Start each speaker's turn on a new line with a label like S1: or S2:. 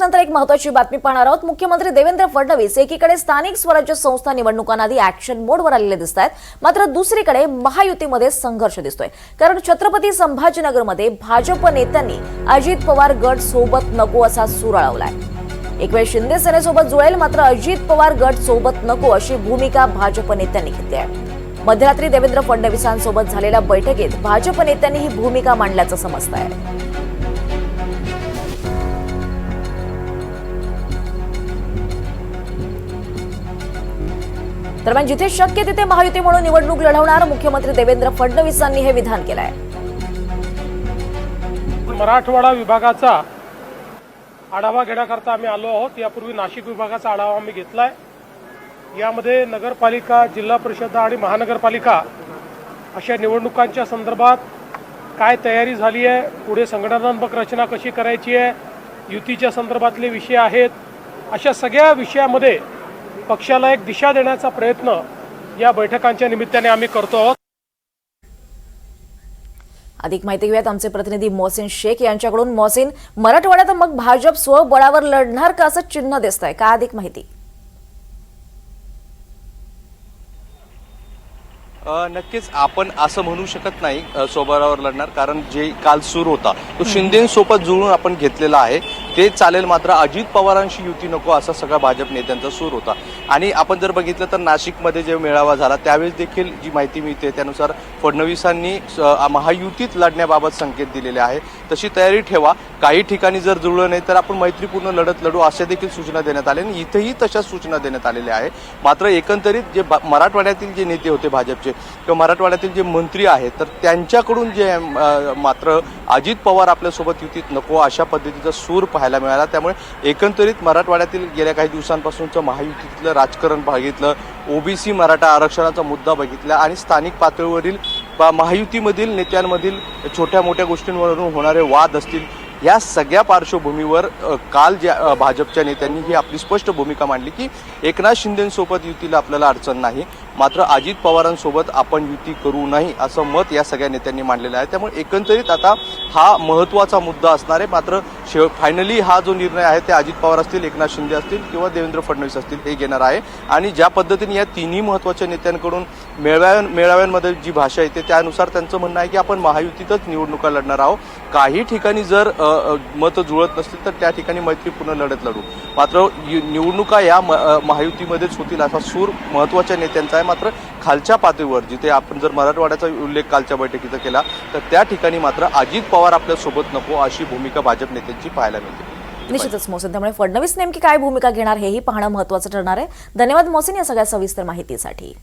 S1: नंतर एक महत्वाची बातमी पाहणार आहोत. मुख्यमंत्री देवेंद्र फडणवीस एकीकडे स्थानिक स्वराज्य संस्था निवडणुकांआधी ऍक्शन मोडवर आलेले दिसत आहेत. मात्र दुसरीकडे महायुतीमध्ये संघर्ष दिसतोय. कारण छत्रपती संभाजीनगरमध्ये भाजप नेत्यांनी अजित पवार गट सोबत नको असा सूर अळवलाय एक वेळ शिंदे सेनेसोबत जुळेल मात्र अजित पवार गट सोबत नको अशी भूमिका भाजप नेत्यांनी घेतली आहे. मध्यरात्री देवेंद्र फडणवीसांसोबत झालेल्या बैठकीत भाजप नेत्यांनी ही भूमिका मांडल्याचं समजत आहे दरम्यान म्हणजे जिथे शक्य तिथे महायुती म्हणून निवडणूक लढवणार मुख्यमंत्री देवेंद्र फडणवीसांनी हे विधान केलं आहे
S2: मराठवाडा विभागाचा आढावा घेण्याकरता आम्ही आलो आहोत. यापूर्वी नाशिक विभागाचा आढावा आम्ही घेतला आहे यामध्ये नगरपालिका जिल्हा परिषद आणि महानगरपालिका अशा निवडणुकांच्या संदर्भात काय तयारी झाली आहे पुढे संघटनात्मक रचना कशी करायची आहे युतीच्या संदर्भातले विषय आहेत अशा सगळ्या विषयामध्ये पक्षाला एक दिशा देण्याचा प्रयत्न या बैठकांच्या निमित्ताने आम्ही करतो आहोत.
S1: अधिक माहिती घेऊयात. आमचे प्रतिनिधी मोहसिन शेख यांच्याकडून. मोहसिन मराठवाड्यात मग भाजप स्वबळावर लढणार का? असं चिन्ह दिसत आहे का अधिक माहिती?
S3: अ, नक्कीच आपण असं म्हणू शकत नाही स्वबळावर लढणार. कारण जे काल सूर होता तो शिंदेसोबत जुळून आपण घेतलेला आहे. ते चालेल मात्र अजित पवारांशी युती नको असा सगळा भाजप नेत्यांचा सूर होता. आणि आपण जर बघितलं तर नाशिकमध्ये जे मेळावा झाला त्यावेळेस देखील जी माहिती मिळते त्यानुसार फडणवीसांनी स- महायुतीत लढण्याबाबत संकेत दिलेले आहे. तशी तयारी ठेवा. काही ठिकाणी जर जुळलं नाही तर आपण मैत्रीपूर्ण लढत लढू अशा देखील सूचना देण्यात आल्या आणि इथेही तशाच सूचना देण्यात आलेल्या आहे मात्र एकंदरीत जे मराठवाड्यातील जे नेते होते भाजपचे किंवा मराठवाड्यातील जे मंत्री आहेत तर त्यांच्याकडून जे मात्र अजित पवार आपल्यासोबत युतीत नको अशा पद्धतीचा सूर पाहायला मिळाला. त्यामुळे एकंदरीत मराठवाड्यातील गेल्या काही दिवसांपासूनचं महायुतीतलं राजकारण बघितलं ओबीसी मराठा आरक्षणाचा मुद्दा बघितला आणि स्थानिक पातळीवरील महायुतीमधील नेत्यांमधील छोट्या मोठ्या गोष्टींवरून होणारे वाद असतील या सगळ्या पार्श्वभूमीवर काल ज्या भाजपच्या नेत्यांनी ही आपली स्पष्ट भूमिका मांडली की एकनाथ शिंदेसोबत युतीला आपल्याला अडचण नाही मात्र अजित पवारांसोबत आपण युती करू नाही असं मत या सगळ्या नेत्यांनी मांडलेलं आहे. त्यामुळे एकंदरीत आता हा महत्त्वाचा मुद्दा असणार आहे. मात्र शेव फायनली हा जो निर्णय आहे ते अजित पवार असतील एकनाथ शिंदे असतील किंवा देवेंद्र फडणवीस असतील हे घेणार आहे. आणि ज्या पद्धतीने या तिन्ही महत्त्वाच्या नेत्यांकडून मेळाव्या मेळाव्यांमध्ये जी भाषा येते त्यानुसार त्यांचं म्हणणं आहे की आपण महायुतीतच निवडणुका लढणार आहोत. काही ठिकाणी जर मतं जुळत नसतील तर त्या ठिकाणी मैत्रीपूर्ण लढत लढू. मात्र निवडणुका या म- महायुतीमध्येच होतील असा सूर महत्त्वाच्या नेत्यांचा आहे. मात्र खालच्या पातळीवर जिथे आपण जर मराठवाड्याचा उल्लेख कालच्या बैठकीचा केला तर त्या ठिकाणी मात्र अजित पवार आपल्यासोबत नको अशी भूमिका भाजप नेत्यांची पाहायला मिळते.
S1: निश्चितच मोहसिन त्यामुळे फडणवीस नेमकी काय भूमिका घेणार हेही पाहणं महत्वाचं ठरणार आहे. धन्यवाद मोहसिन या सगळ्या सविस्तर माहितीसाठी.